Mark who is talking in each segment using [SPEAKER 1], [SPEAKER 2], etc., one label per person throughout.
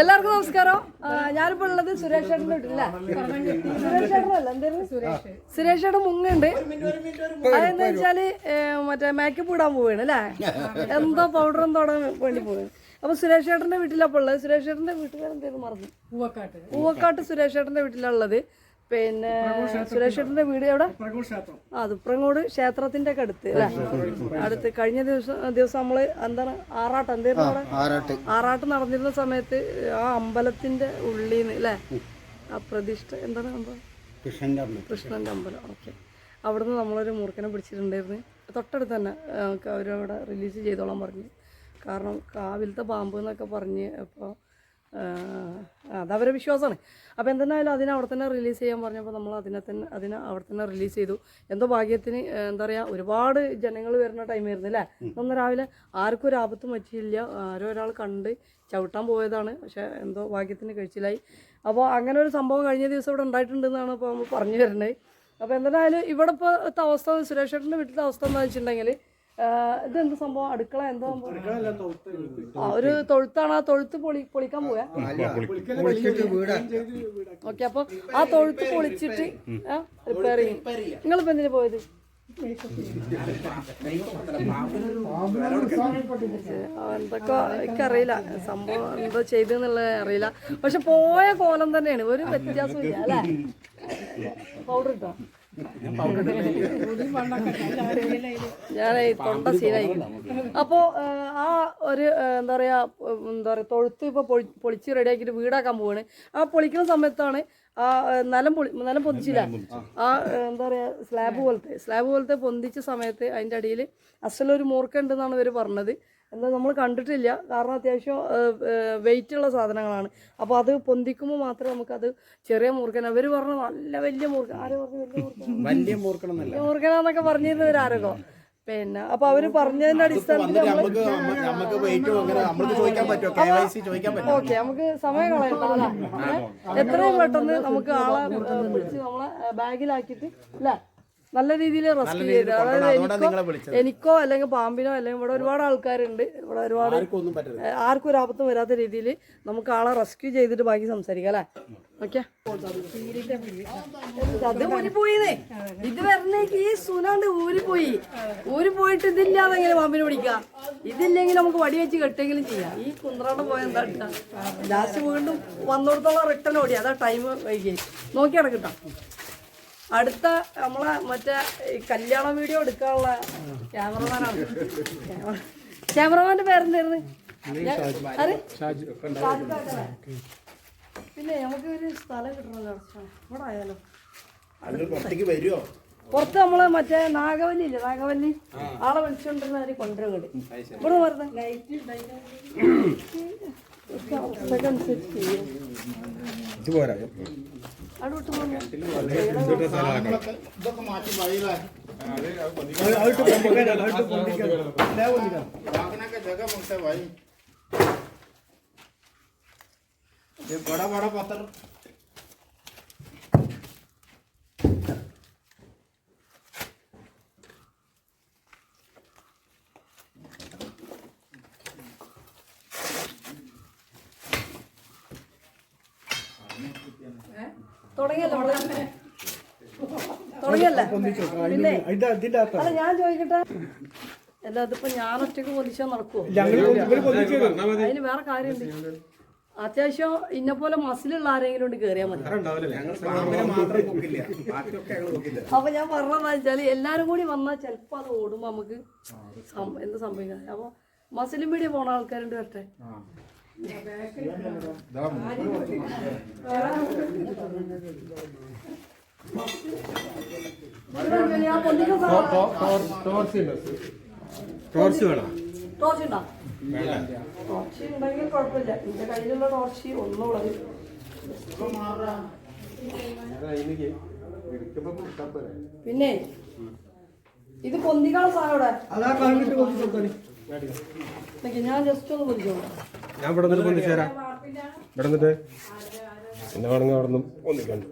[SPEAKER 1] എല്ലാവർക്കും നമസ്കാരം. ഞാനിപ്പോ ഉള്ളത് സുരേഷ് ചേട്ടന്റെ സുരേഷ് ചേട്ടനല്ല? എന്തായിരുന്നു സുരേഷ്. ചേട്ടൻ മുങ്ങുണ്ട് അതെന്ന് വെച്ചാൽ മറ്റേ മേക്കപ്പ് ഇടാൻ പോവാണ് അല്ലേ? എന്തോ പൗഡർ തൊടാൻ വേണ്ടി പോവാണ്. അപ്പൊ സുരേഷ് ചേട്ടന്റെ വീട്ടിലപ്പോൾ ഉള്ളത്. സുരേഷ് ചേട്ടന്റെ വീട്ടുകാരെന്തേലും മറന്നു?
[SPEAKER 2] പൂവക്കാട്ട്
[SPEAKER 1] പൂവക്കാട്ട് സുരേഷ് ചേട്ടന്റെ വീട്ടിലുള്ളത് പിന്നെ സുരേഷ് ചേട്ടന്റെ വീട് എവിടെ? ആ അതുപ്രങ്ങോട് ക്ഷേത്രത്തിന്റെ ഒക്കെ അടുത്ത് അല്ലെ? അടുത്ത് കഴിഞ്ഞ ദിവസം ദിവസം നമ്മൾ എന്താണ് ആറാട്ട് എന്തായിരുന്നു അവിടെ?
[SPEAKER 3] ആറാട്ട്.
[SPEAKER 1] ആറാട്ട് നടന്നിരുന്ന സമയത്ത് ആ അമ്പലത്തിന്റെ ഉള്ളിൽ നിന്ന് അല്ലെ? ആ പ്രതിഷ്ഠ എന്താണ് അമ്പലം.
[SPEAKER 3] കൃഷ്ണന്റെ
[SPEAKER 1] അമ്പലം ഓക്കെ. അവിടുന്ന് നമ്മളൊരു മൂർഖനെ പിടിച്ചിട്ടുണ്ടായിരുന്നു. തൊട്ടടുത്ത് തന്നെ അവരവിടെ റിലീസ് ചെയ്തോളാൻ പറഞ്ഞു. കാരണം കാവിലത്തെ പാമ്പ് എന്നൊക്കെ പറഞ്ഞ് അപ്പോൾ അതവരെ വിശ്വാസമാണ്. അപ്പോൾ എന്തെന്നായാലും അതിനെ അവിടെ തന്നെ റിലീസ് ചെയ്യാൻ പറഞ്ഞപ്പോൾ നമ്മൾ അതിനെ തന്നെ അതിനെ അവിടെ തന്നെ റിലീസ് ചെയ്തു. എന്തോ ഭാഗ്യത്തിന് എന്താ പറയുക ഒരുപാട് ജനങ്ങൾ വരുന്ന ടൈമായിരുന്നു അല്ലേ? ഒന്ന് രാവിലെ ആർക്കും ഒരു ആപത്തും പറ്റിയില്ല. ആരോ ഒരാൾ കണ്ട് ചവിട്ടാൻ പോയതാണ്. പക്ഷേ എന്തോ ഭാഗ്യത്തിന് കഴിച്ചിലായി. അപ്പോൾ അങ്ങനെ ഒരു സംഭവം കഴിഞ്ഞ ദിവസം ഇവിടെ ഉണ്ടായിട്ടുണ്ടെന്നാണ് ഇപ്പോൾ നമ്മൾ പറഞ്ഞു വരുന്നത്. അപ്പോൾ എന്തായാലും ഇവിടെ ഇപ്പോഴത്തെ അവസ്ഥ സുരേഷ് ചേട്ടന്റെ വീട്ടിലത്തെ അവസ്ഥ എന്താ വെച്ചിട്ടുണ്ടെങ്കിൽ ഇതെന്ത് സംഭവം? അടുക്കള എന്തോ സംഭവം? ആ ഒരു തൊഴുത്താണ് ആ തൊഴുത്ത് പൊളി പൊളിക്കാൻ പോയാ
[SPEAKER 3] വീടാ.
[SPEAKER 1] ഓക്കെ അപ്പൊ ആ തൊഴുത്ത് പൊളിച്ചിട്ട് റിപ്പയർ ചെയ്യും. നിങ്ങളിപ്പോ എന്തിനു പോയത്? എന്തൊക്കെ എനിക്കറിയില്ല. സംഭവം എന്തോ ചെയ്തെന്നുള്ളത് അറിയില്ല. പക്ഷെ പോയ കോലം തന്നെയാണ്. ഒരു വ്യത്യാസമില്ല ഇല്ല അല്ലേ? പൗഡർ ഇട്ടോ? ഞാൻ തൊണ്ട സീനായി അപ്പോൾ ആ ഒരു എന്താ പറയാ എന്താ പറയാ തൊഴുത്ത് ഇപ്പോൾ പൊളി പൊളിച്ച് റെഡിയാക്കിയിട്ട് വീടാക്കാൻ പോവാണ്. ആ പൊളിക്കുന്ന സമയത്താണ് ആ നിലം പൊളി നിലം പൊന്തിച്ചില്ല. ആ എന്താ പറയാ സ്ലാബ് പോലത്തെ സ്ലാബ് പോലത്തെ പൊന്തിച്ച സമയത്ത് അതിന്റെ അടിയിൽ അസലൊരു മൂർക്കുണ്ടെന്നാണ് ഇവർ പറഞ്ഞത്. എന്താ നമ്മൾ കണ്ടിട്ടില്ല. കാരണം അത്യാവശ്യം വെയിറ്റ് ഉള്ള സാധനങ്ങളാണ്. അപ്പോൾ അത് പൊന്തിക്കുമ്പോൾ മാത്രമേ നമുക്കത് ചെറിയ മൂർഖൻ അവർ പറഞ്ഞ നല്ല വലിയ മൂർഖൻ. ആരോ പറഞ്ഞു വലിയ മൂർക്കൻ
[SPEAKER 3] വലിയ
[SPEAKER 1] മൂർഖനാന്നൊക്കെ പിന്നെ അപ്പൊ അവർ പറഞ്ഞതിന്റെ അടിസ്ഥാനത്തിൽ ഓക്കെ നമുക്ക് സമയം കളയണ്ട? എത്രയും പെട്ടെന്ന് നമുക്ക് ആളെ വിളിച്ച് നമ്മളെ ബാഗിലാക്കിട്ട് ബാഗിലാക്കിയിട്ട് അല്ലേ? നല്ല രീതിയിൽ റെസ്ക്യൂ ചെയ്ത്. അതായത് എനിക്കോ എനിക്കോ അല്ലെങ്കിൽ പാമ്പിനോ അല്ലെങ്കിൽ ഇവിടെ ഒരുപാട് ആൾക്കാരുണ്ട്. ഇവിടെ ഒരുപാട്
[SPEAKER 3] ആർക്കും
[SPEAKER 1] ഒരു ആപത്തും വരാത്ത രീതിയിൽ നമുക്ക് ആളെ റെസ്ക്യൂ ചെയ്തിട്ട് ബാക്കി സംസാരിക്കാം അല്ലേ? ഓക്കെ. അത് ഊരിപ്പോയിന്നേ. ഇത് വരണേക്ക് ഈ സുനാണ്ട് ഊരിപ്പോയി. ഊരി പോയിട്ട് ഇതില്ലാതെ എങ്ങനെ പാമ്പിനെ പിടിക്കാം ഇതില്ലെങ്കിൽ നമുക്ക് വടി വെച്ച് കെട്ടെങ്കിലും ചെയ്യാം. ഈ കുന്ത്രാണ്ട് പോയ എന്താ ലാസ്റ്റ് വീണ്ടും വന്നോടത്തോളം റിട്ടേൺ ഓടി. അതാ ടൈം വൈകി നോക്കി കിട്ടാം അടുത്ത നമ്മളെ മറ്റേ കല്യാണ വീഡിയോ എടുക്കാനുള്ള ക്യാമറമാനാണ്. ക്യാമറമാന്റെ പേരെന്തായിരുന്നു? പിന്നെ നമുക്ക് ഒരു സ്ഥലം കിട്ടണല്ലോ. ഇവിടെ ആയാലോ പുറത്ത് നമ്മൾ മറ്റേ നാഗവല്ലി ഇല്ലേ? നാഗവല്ലി? ആളെ വിളിച്ചോണ്ടിരുന്നവര് കൊണ്ടുവരും ഇവിടെ വരുന്നത് അവസ്ഥക്കനുസരിച്ച്
[SPEAKER 3] बड़ा बड़ा पत्थर।
[SPEAKER 1] തുടങ്ങിയല്ലോ. ഇവിടെ. തുടങ്ങിയല്ലേ? പിന്നെ അല്ല ഞാൻ ചോദിക്കട്ടെ? അല്ല അതിപ്പോ ഞാൻ ഒറ്റയ്ക്ക് പൊതിച്ചാൽ നടക്കുവോ? അതിന് വേറെ കാര്യമുണ്ട്. അത്യാവശ്യം ഇന്നെ പോലെ മസിലുള്ള ആരെങ്കിലും ഉണ്ട് കേറിയാൽ മതി. അപ്പൊ ഞാൻ പറഞ്ഞതെന്ന് വെച്ചാൽ എല്ലാരും കൂടി വന്നാൽ ചിലപ്പോ അത് ഓടുമ്പോ നമുക്ക് എന്ത് സംഭവിക്കാം? അപ്പൊ മസിലും മീഡിയ പോണ ആൾക്കാരുണ്ട് വരട്ടെ.
[SPEAKER 4] ടോർച്ച് വേണം
[SPEAKER 1] ടോർച്ച് ഉണ്ടോ ടോർച്ച് ഉണ്ടെങ്കിൽ കുഴപ്പമില്ല എന്റെ കയ്യിലുള്ള ടോർച്ച് ഒന്നുള്ളത് പിന്നെ ഇത് പൊന്തിക്കാനുള്ള സാധനം ഇവിടെ ഞാൻ ജസ്റ്റ് ഒന്ന് പൊന്തിച്ചോളാം
[SPEAKER 4] ഞാൻ ഇവിടെ നിന്നിട്ട് പൊന്നിച്ചു തരാം ഇവിടെ നിന്നിട്ട്. എന്നെ വേണമെങ്കിൽ അവിടെ നിന്നും ഒന്നിക്കണ്ട്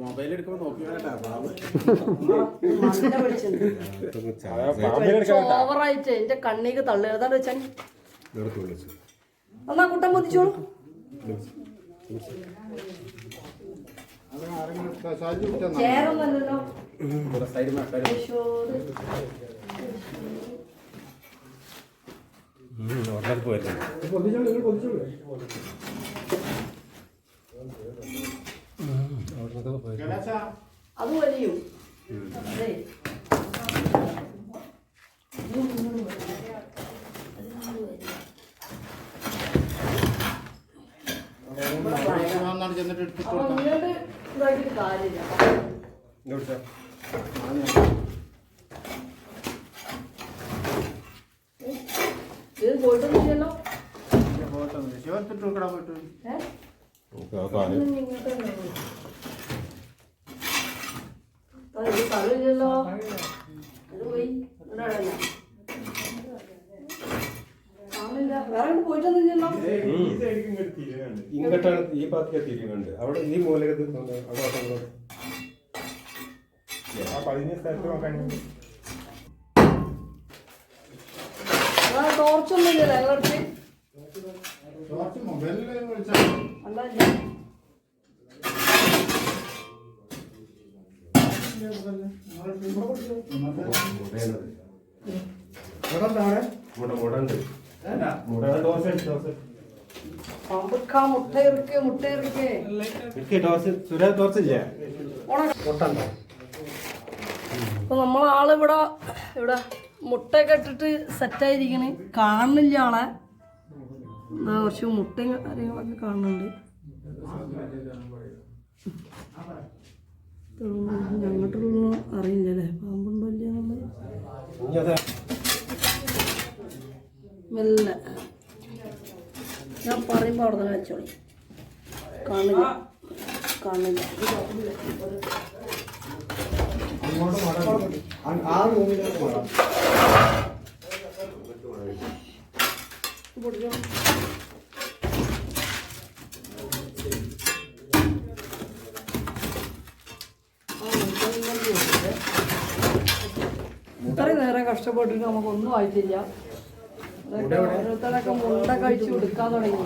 [SPEAKER 3] മൊബൈൽ എടുക്കുമ്പോ നോക്കിയാട്ടാ ബാബു.
[SPEAKER 1] നല്ല വെളിച്ചുണ്ട് ഓവറായിട്ട് എന്റെ കണ്ണീക്ക് തള്ളു ഏതാണ്ട് വെച്ചാൽ എന്നാ കുട്ടൻ പൊതിച്ചോളൂ ചേരൊന്നല്ലോ
[SPEAKER 3] സൈഡ് മാറ്റാൻ
[SPEAKER 1] അത് വലിയും അതെ
[SPEAKER 3] ചെന്നിട്ട് എടുത്തിട്ട്
[SPEAKER 1] കാര്യമില്ല ഇത് പോയിട്ടൊന്നുമില്ലല്ലോ
[SPEAKER 3] ശിവത്തിട്ട്
[SPEAKER 1] അത് പോയി.
[SPEAKER 2] ഇങ്ങോട്ടാണ് ഈ ഭാഗത്തേക്ക് എത്തിയിട്ടുണ്ട് അവിടെ ഈ മൂലകത്തിൽ കൂടെ. ആ പതിഞ്ഞ സ്ഥലത്ത് നോക്കാൻ
[SPEAKER 1] ടോർച്ചൊന്നും ഇല്ലല്ലോ
[SPEAKER 3] കുറച്ച് മൊബൈലിൽ വിളിച്ചാൽ
[SPEAKER 1] അല്ല മുട്ട ഇറക്കേ മുട്ട ഇറക്കേ
[SPEAKER 2] ദോശ സുരേ ദോശ ഇല്ലേ മുട്ടണ്ടോ
[SPEAKER 1] അപ്പൊ നമ്മളാളിവിടെ ഇവിടെ മുട്ടയൊക്കെ ഇട്ടിട്ട് സെറ്റായിരിക്കണ് കാണുന്നില്ല ആളെ. കുറച്ച് മുട്ടയും കാര്യങ്ങളൊക്കെ കാണുന്നുണ്ട്. ഞങ്ങോട്ടുള്ള അറിയില്ലല്ലേ പാമ്പുണ്ടോ ഇല്ല എന്നുള്ളത്? മെല്ലെ. ഞാൻ പറയുമ്പോൾ അവിടെ നിന്ന് വെച്ചോളി കാണില്ല കാണില്ല
[SPEAKER 3] അങ്ങോട്ട് മാറാൻ ആ റൂമിലേക്ക്
[SPEAKER 1] പൊടിച്ചോ ഇത്രയും നേരം കഷ്ടപ്പെട്ടിട്ട് നമുക്കൊന്നും ആയിട്ടില്ല. ഓരോരുത്തരൊക്കെ മുണ്ട കഴിച്ചു കൊടുക്കാൻ തുടങ്ങി.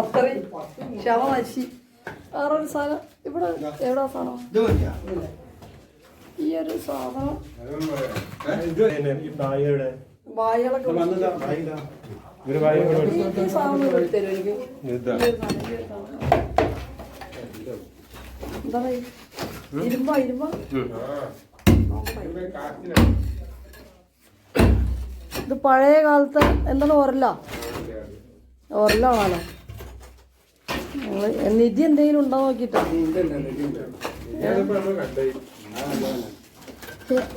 [SPEAKER 1] അത്രയും ക്ഷമ നശി വേറൊരു സാധനം. ഇവിടെ എവിടെ സാധനം? ഈ ഒരു സാധനം. വായകളൊക്കെ ഈ തരും എനിക്ക്? എന്താ പറയുക? ഇരുമ്പ ഇരുമ്പ? ഇത് പഴയ കാലത്തെ എന്താണ് ഒരല്ല ഒരലാണല്ലോ ഞങ്ങൾ നിധി എന്തെങ്കിലും ഉണ്ടോ നോക്കിട്ടാ?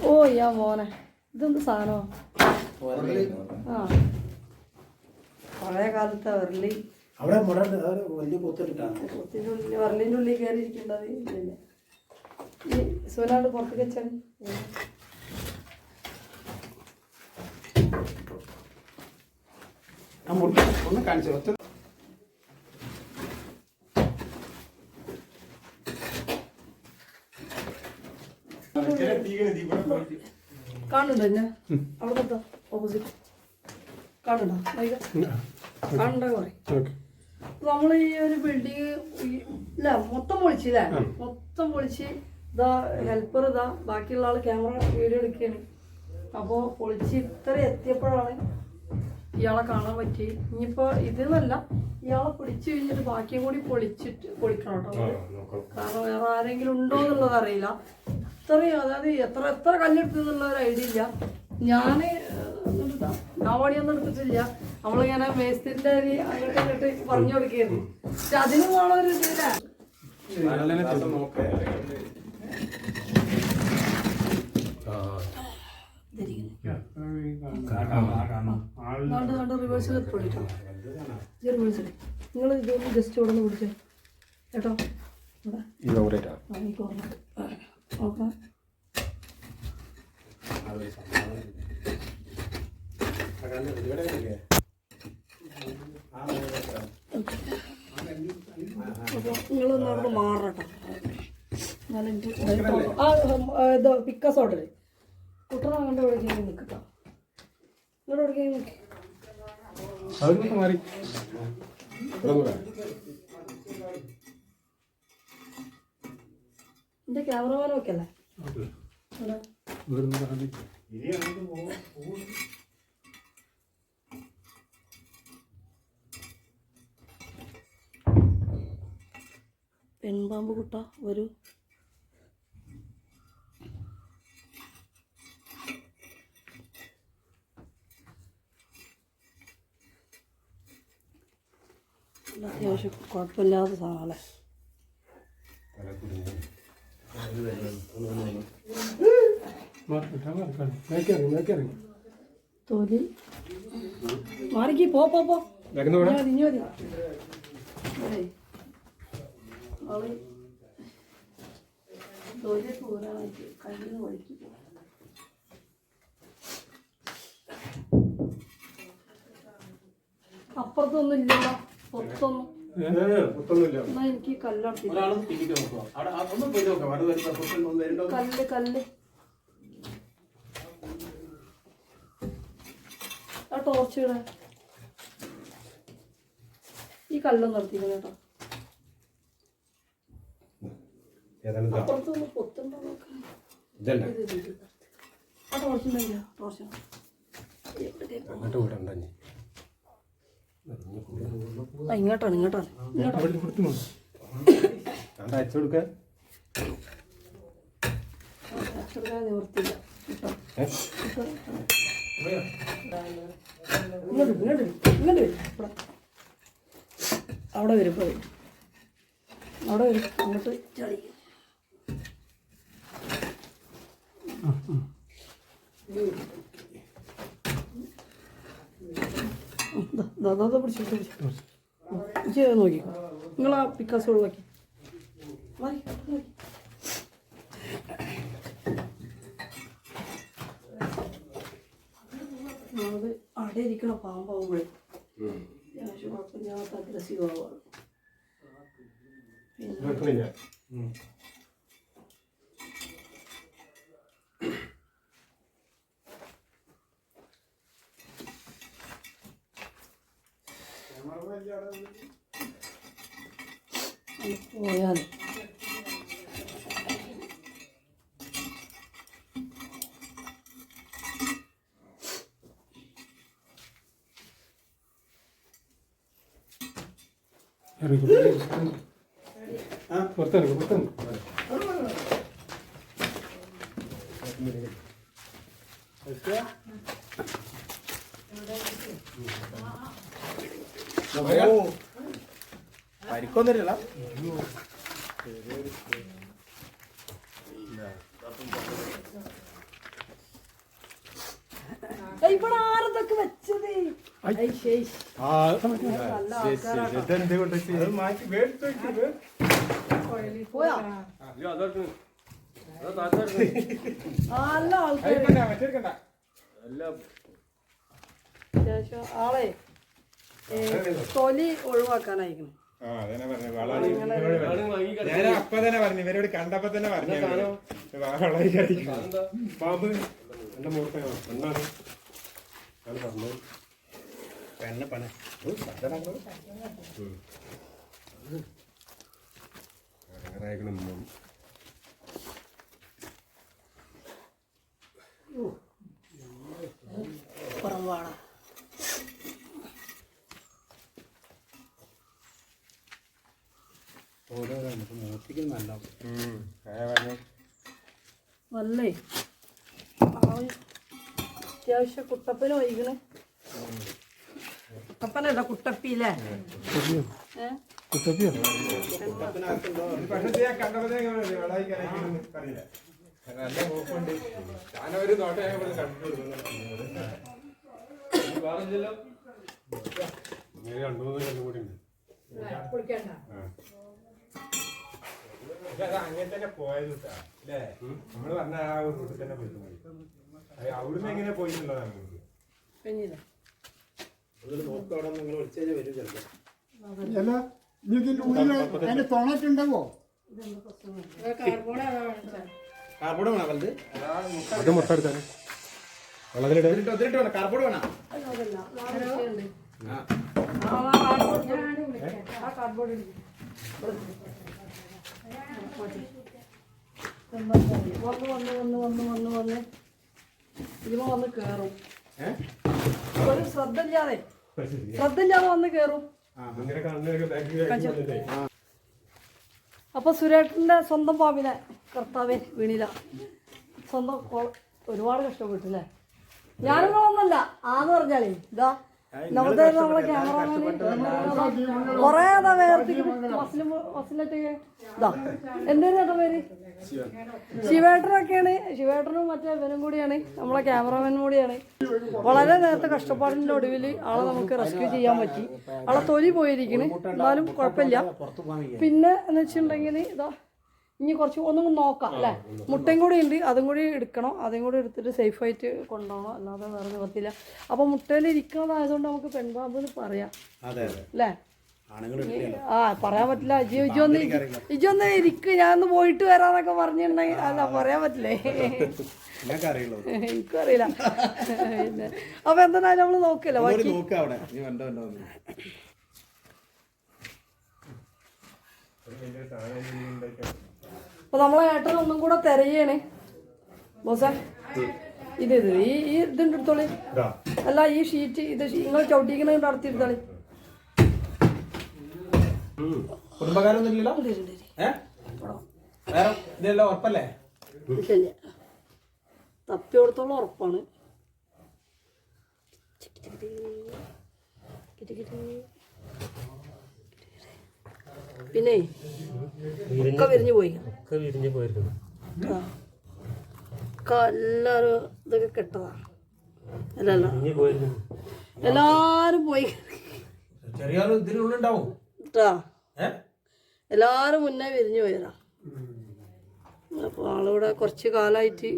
[SPEAKER 1] ഓ യാ മോനെ. ഇതെന്ത് സാധനമോ? ആ. പഴയ കാലത്തെ വരളി.
[SPEAKER 3] അവിടെ
[SPEAKER 1] കൊത്തിന്റെ ഉള്ളിൽ കയറി ഇരിക്കേണ്ടത് ഇല്ല സോനാട് പുറത്തേക്ക് വെച്ചാണ്
[SPEAKER 3] ഒന്ന് കാണിച്ചു.
[SPEAKER 1] കാണുന്നുണ്ടോ എന്നെ? അവിടെ എത്താ ഓപ്പോസിറ്റ് കാണുന്നുണ്ടോ? കാണണ്ട കുറേ നമ്മൾ ഈ ഒരു ബിൽഡിങ് ഇല്ല മൊത്തം പൊളിച്ചില്ലേ മൊത്തം പൊളിച്ച് ഇതാ ഹെൽപ്പർ ഇതാ ബാക്കിയുള്ള ആൾ ക്യാമറ വീഡിയോ എടുക്കുകയാണ് അപ്പോൾ പൊളിച്ച് ഇത്ര എത്തിയപ്പോഴാണ് ഇയാളെ കാണാൻ പറ്റി. ഇനിയിപ്പോൾ ഇതെന്നല്ല ഇയാളെ പിടിച്ചു കഴിഞ്ഞിട്ട് ബാക്കിയും കൂടി പൊളിച്ചിട്ട് പൊളിക്കണം കേട്ടോ. കാരണം വേറെ ആരെങ്കിലും ഉണ്ടോ എന്നുള്ളത് അറിയില്ല. ഇത്രയും അതായത് എത്ര എത്ര കല്ലെടുത്തു എന്നുള്ള ഒരു ഐഡിയ ഇല്ല. ഞാൻ ഞാൻ പണിയൊന്നും എടുത്തിട്ടില്ല. നമ്മളിങ്ങനെ വേസ്റ്റിന്റെ അരി അങ്ങോട്ട് ഇങ്ങോട്ട് പറഞ്ഞു കൊടുക്കുകയായിരുന്നു. പക്ഷെ അതിനും ഒരു ഇതില്ല. റിവേഴ്സിൽ എത്തിട്ടോ റിവേഴ്സിൽ നിങ്ങൾ ഇതൊന്ന് ജസ്റ്റ് ഇവിടെ. നിന്ന് പിടിച്ചോ കേട്ടോ ഈ corner. നോക്കാം നിങ്ങളൊന്ന് അവിടെ മാറട്ടോ ആ ആ, ഇത് പിക്കസ് ഓർഡർ കുട്ടനെ അങ്ങോട്ട് എവിടേക്കെങ്കിലും നിൽക്കട്ടോ. ഇങ്ങോട്ട് എവിടേക്കെങ്കിലും നിൽക്ക്
[SPEAKER 2] അവിടുന്ന് മാറി
[SPEAKER 1] എന്റെ ക്യാമറമാനും ഒക്കെ അല്ലേ പെൺപാമ്പ് കുട്ട വരൂ. അത്യാവശ്യം കുഴപ്പമില്ലാത്ത
[SPEAKER 2] മേക്കിറങ്ങി മേക്കിറങ്ങി
[SPEAKER 1] തൊലി മാറിക്ക് പോ പോ പോ തൊലി കയ്യിൽ പോകും അപ്പുറത്തൊന്നും ഇല്ലല്ലോ പുറത്തൊന്നും. എനിക്ക് കല്ല് കല്ല്. ആ ടോർച്ച് ഈ കല്ലൊന്നും നിർത്തിക്കണം കേട്ടോ? അപ്പുറത്തൊന്ന് പൊത്തുണ്ടോ. ആ ടോർച്ച് ടോർച്ച്
[SPEAKER 3] അങ്ങോട്ട് വിടണ്ട
[SPEAKER 1] ഇങ്ങോട്ടാണ് ഇങ്ങോട്ടാണ് ഇങ്ങോട്ടാണ്
[SPEAKER 2] അവിടെ
[SPEAKER 3] അയച്ചു കൊടുക്കാൻ.
[SPEAKER 1] നിവർത്തില്ല വരും ഇവിടെ അവിടെ വരും ഇപ്പോൾ അവിടെ വരും അങ്ങോട്ട് ചളി ദാദാ പിടിച്ചു നോക്കിക്കോ നിങ്ങൾ ആ പിക്കാസ് ഒഴിവാക്കി. അത് അവിടെ ഇരിക്കണ പാമ്പാവുമ്പോഴേ അത്യാവശ്യം കുഴപ്പമില്ലാത്ത അഗ്രസീവ് ആവുകയാണ് പിന്നെ
[SPEAKER 3] Ayan.
[SPEAKER 1] Ah, portar, portar. അത്യാവശ്യം ആളെ തൊലി ഒഴിവാക്കാനായിരിക്കണം.
[SPEAKER 4] ആ, അതന്നെ പറഞ്ഞെ. വള- ഞാൻ അപ്പൊ തന്നെ പറഞ്ഞു ഇവരോട് കണ്ടപ്പോ തന്നെ പറഞ്ഞു
[SPEAKER 2] പാമ്പ് എന്റെ മൂർത്തോ അത് പറഞ്ഞു
[SPEAKER 3] പെണ്ണ പണ
[SPEAKER 1] പുറംവാട
[SPEAKER 3] നല്ല
[SPEAKER 1] അത്യാവശ്യം കുട്ടപ്പന വൈകണ് കുട്ടപ്പനല്ല കുട്ടപ്പിയില്ലേ
[SPEAKER 2] കുട്ടപ്പിയോ?
[SPEAKER 4] നല്ല മൂപ്പുണ്ട്. ഞാനൊരു നോട്ടം ഇവിടെ കണ്ടിട്ടുള്ളൂ
[SPEAKER 2] ഇങ്ങനെ രണ്ടു മൂന്ന് കല്ലും കൂടി ഉണ്ട്.
[SPEAKER 4] അത് അങ്ങനെ തന്നെ പോയത് അല്ലേ? നമ്മൾ പറഞ്ഞ ആ ഒരു റൂട്ടിൽ തന്നെ പോയിട്ട് മതി അവിടുന്ന് എങ്ങനെ പോയിട്ടുള്ളതാണ് നമുക്ക്?
[SPEAKER 2] അല്ല
[SPEAKER 5] ഇതിന്റെ ഉള്ളിൽ അതിന്റെ തുണക്കുണ്ടാവോ
[SPEAKER 3] കാർബോർഡ് വേണം വലുത്?
[SPEAKER 4] അത് മുട്ട എടുത്താൽ വെള്ളത്തിലിട്ട്
[SPEAKER 3] ഇതിലിട്ട് വേണം? കാർബോർഡ് വേണോ?
[SPEAKER 1] ആ. കാർഡ്ബോർഡ് കേറും ശ്രദ്ധ കേറും അപ്പൊ സുരേട്ടന്റെ സ്വന്തം പാമ്പിനെ കർത്താവെ വീണില്ല സ്വന്തം ഒരുപാട് കഷ്ടപ്പെട്ടില്ലേ ഞാനൊന്നും ഒന്നല്ല ആന്ന് പറഞ്ഞാലേ ഇതാ നമ്മളെ ക്യാമറമാന് കൊറേ അതാ വേർത്തിക്ക് ബസ്സിൽ ബസ്സിലിട്ട് ഇതാ. എന്തേലും ചേട്ടാ പേര്? ശിവേട്ടനൊക്കെയാണ്. ശിവേട്ടനും മറ്റേ ഇവനും കൂടിയാണ്. നമ്മളെ ക്യാമറമാനും കൂടിയാണ്. വളരെ നേരത്തെ കഷ്ടപ്പാടിന്റെ ഒടുവിൽ ആളെ നമുക്ക് റെസ്ക്യൂ ചെയ്യാൻ പറ്റി. ആളെ തൊലി പോയിരിക്കണ്. എന്നാലും കുഴപ്പമില്ല. പിന്നെ എന്ന് വെച്ചിട്ടുണ്ടെങ്കിൽ ഇതാ ഇനി കുറച്ച് ഒന്നും കൂടി നോക്കാം അല്ലേ? മുട്ടയും കൂടി ഉണ്ട് അതും കൂടി എടുക്കണം അതും കൂടി എടുത്തിട്ട് സേഫായിട്ട് കൊണ്ടുപോകണം അല്ലാതെ വേറെ നിവർത്തിയില്ല അപ്പോൾ മുട്ടയിൽ ഇരിക്കുന്നതായതുകൊണ്ട് നമുക്ക് പെൺപാമ്പ് എന്ന് പറയാം.
[SPEAKER 3] അതെ അതെ.
[SPEAKER 1] അല്ലേ? ആ പറയാൻ പറ്റില്ല. ഇജി ഒന്ന് ഇജി ഒന്ന് ഇരിക്കും ഞാൻ ഒന്ന് പോയിട്ട് വരാന്നൊക്കെ പറഞ്ഞിട്ടുണ്ടെങ്കിൽ അല്ല പറയാൻ പറ്റില്ലേ?
[SPEAKER 3] എനിക്കറിയില്ല അറിയുള്ളൂ
[SPEAKER 1] എനിക്കും അറിയില്ല പിന്നെ. അപ്പൊ എന്തായാലും നമ്മൾ നോക്കില്ല ബാക്കി.
[SPEAKER 3] നോക്ക്
[SPEAKER 1] അപ്പൊ നമ്മളെ ഏട്ടൻ ഒന്നും കൂടെ തിരയാണ്. ബോസേ ഇത് ഇത് ഈ ഈ ഇതുണ്ട് എടുത്തോളി. അല്ല ഈ ഷീറ്റ് ഇത് നിങ്ങൾ ചവിട്ടിക്കണ നടത്തിയിരുത്താളി തപ്പിയോടത്തോളം ഉറപ്പാണ്. പിന്നെ? ഒക്കെ വിരിഞ്ഞു പോയി.
[SPEAKER 2] ഒക്കെ വിരിഞ്ഞു
[SPEAKER 1] പോയിരിക്കുന്നു. ഒക്കെ എല്ലാരും ഇതൊക്കെ അല്ലല്ല. പോയി.
[SPEAKER 3] ചെറിയ
[SPEAKER 1] എല്ലാരും മുന്നേ വിരിഞ്ഞു പോയതാ. അപ്പൊ ആളിവിടെ കുറച്ച് കാലായിട്ട്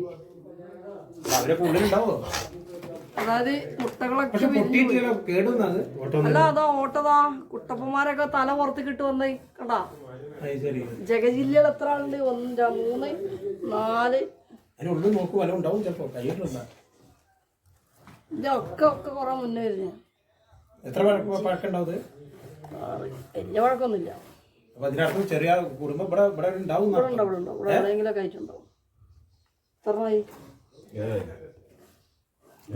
[SPEAKER 1] അതായത് മുട്ടകളൊക്കെ അല്ല അതാ ഓട്ടതാ. കുട്ടപ്പന്മാരൊക്കെ തല പുറത്ത് കിട്ടു വന്നേ. കണ്ടാ? ജഗജില്ലയിൽ എത്ര ആളുണ്ട് ഒന്ന് മൂന്ന് നാല്.
[SPEAKER 3] അതിനുള്ളിൽ നോക്ക് വല്ല ഉണ്ടാവും ചിലപ്പോ. കയ്യിലുണ്ടാ
[SPEAKER 1] ഇതൊക്കെ ഒക്കെ കുറെ മുന്നേ വരുന്ന.
[SPEAKER 3] എത്ര പഴക്കുണ്ടാവും?
[SPEAKER 1] വലിയ വഴക്കൊന്നുമില്ല
[SPEAKER 3] അപ്പൊ അതിനർത്ഥം ചെറിയ കുടുംബം ഇവിടെ ഇവിടെ ഉണ്ടാവും
[SPEAKER 1] ഇവിടെ ഉണ്ടോ ഇവിടെ ഉണ്ടോ ഇവിടെ എവിടെയെങ്കിലും കഴിച്ചുണ്ടാവും എത്രയായി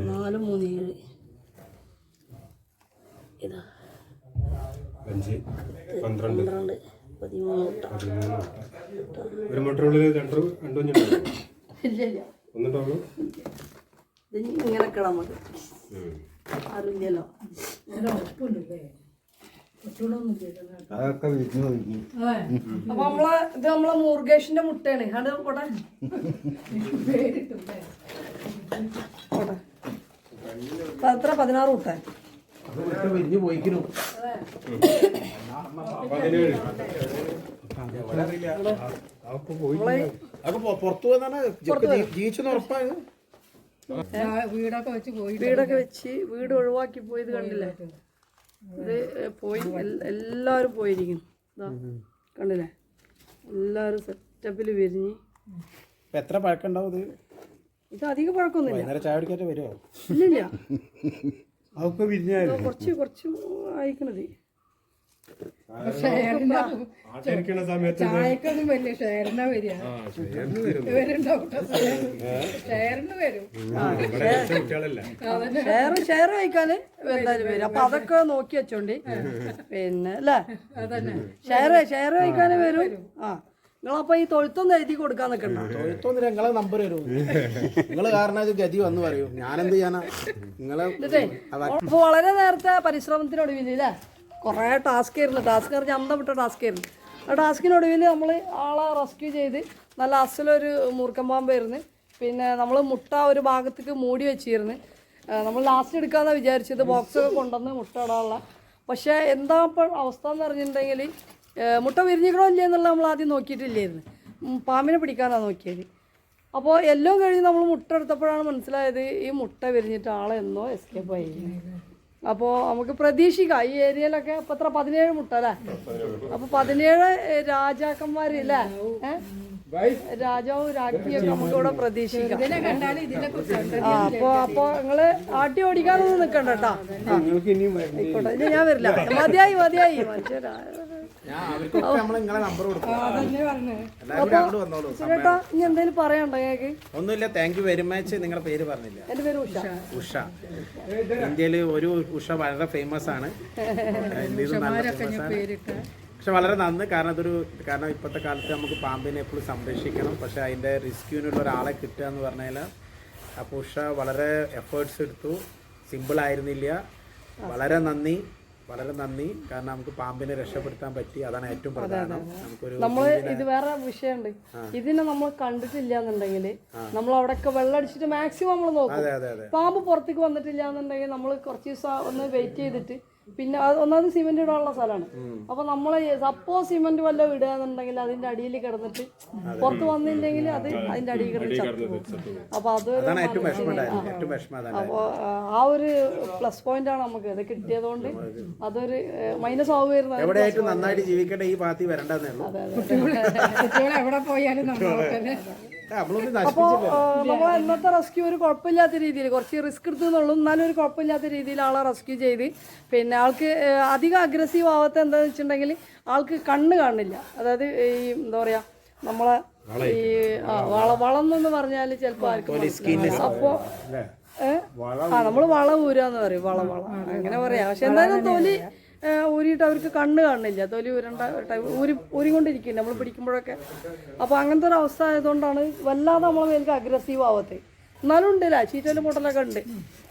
[SPEAKER 1] നാല് മൂന്ന് ഏഴ്. ഇതാ.
[SPEAKER 4] പന്ത്രണ്ട്.
[SPEAKER 1] പതിമൂന്ന്.
[SPEAKER 4] ഒരു മുട്ടറുള്ളിൽ രണ്ട് രണ്ടു കുഞ്ഞുണ്ടാവും
[SPEAKER 1] ഇല്ല ഇല്ല
[SPEAKER 4] ഒന്നുണ്ടാവുള്ളൂ
[SPEAKER 1] ഇത് ഇങ്ങനെ അറിയില്ലല്ലോ.
[SPEAKER 2] അതൊക്കെ വിരിഞ്ഞ്
[SPEAKER 1] അപ്പൊ നമ്മളെ ഇത് നമ്മളെ മൂർഗേഷിന്റെ മുട്ടയാണ്. അത് പോട്ടെ പോട്ടെ ഇപ്പൊ എത്ര പതിനാറ് മുട്ട.
[SPEAKER 3] വിരിഞ്ഞ് പോയിക്കുന്നു പുറത്തു പോയെന്നാണ് ജീവിച്ചെന്ന് ഉറപ്പായത്
[SPEAKER 6] വീടൊക്കെ വെച്ച് പോയി
[SPEAKER 1] വീടൊക്കെ വെച്ച് വീട് ഒഴിവാക്കി പോയത് കണ്ടില്ലേ? ഇത് പോയി എല്ലാരും എല്ലാവരും പോയിരിക്കുന്നു കണ്ടില്ലേ? എല്ലാവരും സെറ്റപ്പിൽ വിരിഞ്ഞ്.
[SPEAKER 3] എത്ര പഴക്കം ഉണ്ടാവും ഇത്?
[SPEAKER 1] അധികം പഴക്കമൊന്നുമില്ല.
[SPEAKER 3] വൈകുന്നേരം
[SPEAKER 2] അതൊക്കെ
[SPEAKER 1] വിരിഞ്ഞായിരുന്നു കുറച്ച് കുറച്ച് അയക്കണത്
[SPEAKER 4] ആട്ടിരിക്കണ സമയത്ത്
[SPEAKER 6] ചായക്കൊന്നും വലിയ ഷെയറിനാ വരിക. ഇവരുണ്ടാവും ഷെയറിന് വരും.
[SPEAKER 4] ഇവിടെ കുറച്ച് കുട്ടികളല്ല?
[SPEAKER 1] ഷെയർ ഷെയർ കഴിക്കാന് എന്തായാലും വരും. അപ്പൊ അതൊക്കെ നോക്കി വെച്ചോണ്ട്. പിന്നെ അല്ലേ? ഷെയർ ഷെയർ കഴിക്കാന് വരും. ആ. നിങ്ങളപ്പോ ഈ തൊഴുത്തൊന്ന് എഴുതി കൊടുക്കാൻ നിൽക്കണ്ട
[SPEAKER 3] തൊഴുത്തൊന്ന് നിങ്ങളെ നമ്പർ തരൂ നിങ്ങൾ കാരണം ഇത് ഗതി വന്ന് പറയൂ. ഞാനെന്ത് ചെയ്യാനാ? നിങ്ങളെ
[SPEAKER 1] അപ്പൊ വളരെ നേരത്തെ പരിശ്രമത്തിനൊടുവിൽ അല്ലേ കുറേ ടാസ്ക് ആയിരുന്നു. ടാസ്ക് പറഞ്ഞാൽ അന്തം വിട്ട ടാസ്ക് ആയിരുന്നു. ആ ടാസ്കിനൊടുവിൽ നമ്മൾ ആളെ റെസ്ക്യൂ ചെയ്ത് നല്ല അസലൊരു മൂർക്കം പാമ്പായിരുന്നു പിന്നെ നമ്മൾ മുട്ട ഒരു ഭാഗത്തേക്ക് മൂടി വെച്ചിരുന്നു. നമ്മൾ ലാസ്റ്റ് എടുക്കാമെന്നാണ് വിചാരിച്ചത്. ബോക്സൊക്കെ കൊണ്ടുവന്ന് മുട്ട ഇടാനുള്ള. പക്ഷേ എന്താ ഇപ്പോൾ അവസ്ഥ എന്ന് പറഞ്ഞിട്ടുണ്ടെങ്കിൽ മുട്ട വിരിഞ്ഞിക്കണോ ഇല്ലേ എന്നുള്ള നമ്മൾ ആദ്യം നോക്കിയിട്ടില്ലായിരുന്നു. പാമ്പിനെ പിടിക്കാനാണ് നോക്കിയത്. അപ്പോൾ എല്ലാം കഴിഞ്ഞ് നമ്മൾ മുട്ട എടുത്തപ്പോഴാണ് മനസ്സിലായത് ഈ മുട്ട വിരിഞ്ഞിട്ട് ആളെ എന്നോ എസ്കേപ്പ് ആയി. അപ്പോൾ നമുക്ക് പ്രതീക്ഷിക്കാം. ഈ ഏരിയയിലൊക്കെ ഇപ്പൊ എത്ര? പതിനേഴ് മുട്ട അല്ലേ? അപ്പോൾ പതിനേഴ് രാജാക്കന്മാർ ഇല്ലേ? രാജാവും രാജ്ഞിയൊക്കെ നമുക്ക് ഇവിടെ പ്രതീക്ഷിക്കാം.
[SPEAKER 6] ഇതിനെ കണ്ടാലും ഇതിനെ കുറിച്ച്
[SPEAKER 1] ആ അപ്പൊ അപ്പൊ നിങ്ങൾ ആട്ടി ഓടിക്കാനൊന്നും നിൽക്കണ്ട കേട്ടോ. ആയിക്കോട്ടെ ഇനി ഞാൻ വരില്ല. മതിയായി മതിയായി. മനുഷ്യരാ. ഇനി എന്തെങ്കിലും പറയാനുണ്ടോ ഞങ്ങൾക്ക്
[SPEAKER 3] ഒന്നുമില്ല താങ്ക് യു വെരി മച്ച് നിങ്ങളുടെ പേര് പറഞ്ഞില്ല.
[SPEAKER 1] എന്റെ പേര് ഉഷ.
[SPEAKER 3] ഉഷ. ഇന്ത്യയിൽ ഒരു ഉഷ വളരെ ഫേമസ് ആണ്. പക്ഷെ വളരെ നന്ദി കാരണം അതൊരു കാരണം ഇപ്പോഴത്തെ കാലത്ത് നമുക്ക് പാമ്പിനെ എപ്പോഴും സംരക്ഷിക്കണം. പക്ഷെ അതിന്റെ റെസ്ക്യൂവിനുള്ള ഒരാളെ കിട്ടുക എന്ന് പറഞ്ഞാൽ അപ്പോൾ ഉഷ വളരെ എഫേർട്സ് എടുത്തു. സിമ്പിൾ ആയിരുന്നില്ല. വളരെ നന്ദി. വളരെ നന്ദി. കാരണം നമുക്ക് പാമ്പിനെ രക്ഷപ്പെടുത്താൻ പറ്റി. അതാണ് ഏറ്റവും പ്രധാനം.
[SPEAKER 1] നമ്മൾ ഇത് വേറെ വിഷയമുണ്ട്. ഇതിനെ നമ്മൾ കണ്ടിട്ടില്ല എന്നുണ്ടെങ്കിൽ നമ്മൾ അവിടെയൊക്കെ വെള്ളം അടിച്ചിട്ട് മാക്സിമം നമ്മൾ നോക്കും പാമ്പ് പുറത്തേക്ക് വന്നിട്ടില്ല എന്നുണ്ടെങ്കിൽ നമ്മൾ കുറച്ച് ദിവസം ഒന്ന് വെയിറ്റ് ചെയ്തിട്ട് പിന്നെ അത് ഒന്നാമത് സിമെന്റ് ഇടാനുള്ള സ്ഥലമാണ്. അപ്പൊ നമ്മൾ സപ്പോസ് സിമെന്റ് വല്ലതും ഇടുകയെന്നുണ്ടെങ്കിൽ അതിന്റെ അടിയിൽ കിടന്നിട്ട് പുറത്ത് വന്നില്ലെങ്കിൽ അത് അതിന്റെ അടിയിൽ കിടന്ന് ചത്തുപോകും. അപ്പൊ അതൊരു അപ്പോൾ ആ. ഒരു പ്ലസ് പോയിന്റ് ആണ് നമുക്ക് ഇത് കിട്ടിയതുകൊണ്ട് അതൊരു മൈനസ് ആവുമായിരുന്നു
[SPEAKER 3] എവിടെയായിട്ടും നന്നായിട്ട് ജീവിക്കേണ്ട ഈ പാർട്ടി വരണ്ടെന്നേ ഉള്ളൂ.
[SPEAKER 6] കുട്ടികൾ എവിടെ പോയാലും
[SPEAKER 3] നമ്മളൊന്നും
[SPEAKER 1] അപ്പോൾ നമ്മൾ ഇന്നത്തെ റെസ്ക്യൂ ഒരു കുഴപ്പമില്ലാത്ത രീതിയിൽ കുറച്ച് റിസ്ക് എടുത്തെന്നുള്ളൂ എന്നാലും ഒരു കുഴപ്പമില്ലാത്ത രീതിയിൽ ആളെ റെസ്ക്യൂ ചെയ്ത്. പിന്നെ ആൾക്ക് അധികം അഗ്രസീവ് ആവാത്ത എന്താണെന്ന് വെച്ചിട്ടുണ്ടെങ്കിൽ ആൾക്ക് കണ്ണ് കാണില്ല. അതായത് ഈ എന്താ പറയാ നമ്മളെ ഈ വള വളം എന്ന് പറഞ്ഞാൽ ചിലപ്പോൾ ആർക്ക് അപ്പോൾ ആ നമ്മൾ വള ഊരാന്ന് പറയും. വള വള. അങ്ങനെ പറയാം. പക്ഷെ എന്തായാലും തൊലി ഊരിയിട്ട് അവർക്ക് കണ്ണ് കാണില്ല തൊലി ഊരണ്ട ടൈപ്പ് ഊരി ഊരിക്കൊണ്ടിരിക്കും നമ്മൾ പിടിക്കുമ്പോഴൊക്കെ. അപ്പോൾ അങ്ങനത്തെ ഒരു അവസ്ഥ ആയതുകൊണ്ടാണ് വല്ലാതെ നമ്മളെ മേലേക്ക് അഗ്രസീവ് ആവത്തെ എന്നാലും ഉണ്ടല്ല ചീറ്റലും മുട്ടലൊക്കെ ഉണ്ട്.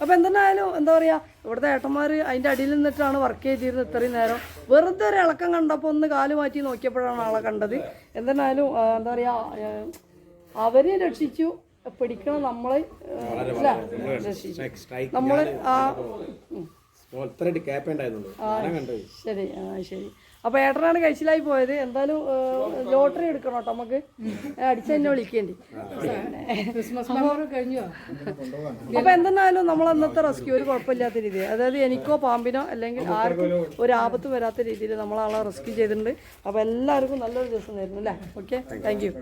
[SPEAKER 1] അപ്പോൾ എന്തെന്നായാലും എന്താ പറയുക ഇവിടുത്തെ ഏട്ടന്മാർ അതിന്റെ അടിയിൽ നിന്നിട്ടാണ് വർക്ക് ചെയ്തിരുന്നത് ഇത്രയും നേരം. വെറുതെ ഒരു ഇളക്കം കണ്ടപ്പോൾ ഒന്ന് കാൽ മാറ്റി നോക്കിയപ്പോഴാണ് ആളെ കണ്ടത്. എന്തെന്നായാലും എന്താ പറയുക അവരെ രക്ഷിച്ചു പിടിക്കണം നമ്മളെ നമ്മളെ രക്ഷിച്ചു. നമ്മൾ ആ ശരി ആ ശരി. അപ്പൊ ഏട്ടനാണ് കഴിച്ചിലായി പോയത്. എന്തായാലും ലോട്ടറി എടുക്കണം കേട്ടോ നമുക്ക്. അടിച്ച തന്നെ വിളിക്കേണ്ടി.
[SPEAKER 6] ക്രിസ്മസ് മെമ്മോർ കഴിഞ്ഞോ?
[SPEAKER 1] അപ്പൊ എന്തെന്നാലും നമ്മൾ അന്നത്തെ റെസ്ക്യൂ ഒരു കുഴപ്പമില്ലാത്ത രീതി അതായത് എനിക്കോ പാമ്പിനോ അല്ലെങ്കിൽ ആർക്കും ഒരു ആപത്ത് വരാത്ത രീതിയിൽ നമ്മളാളെ റെസ്ക്യൂ ചെയ്തിട്ടുണ്ട്. അപ്പൊ എല്ലാവർക്കും നല്ലൊരു ദിവസം തരുന്നു അല്ലേ? Okay thank you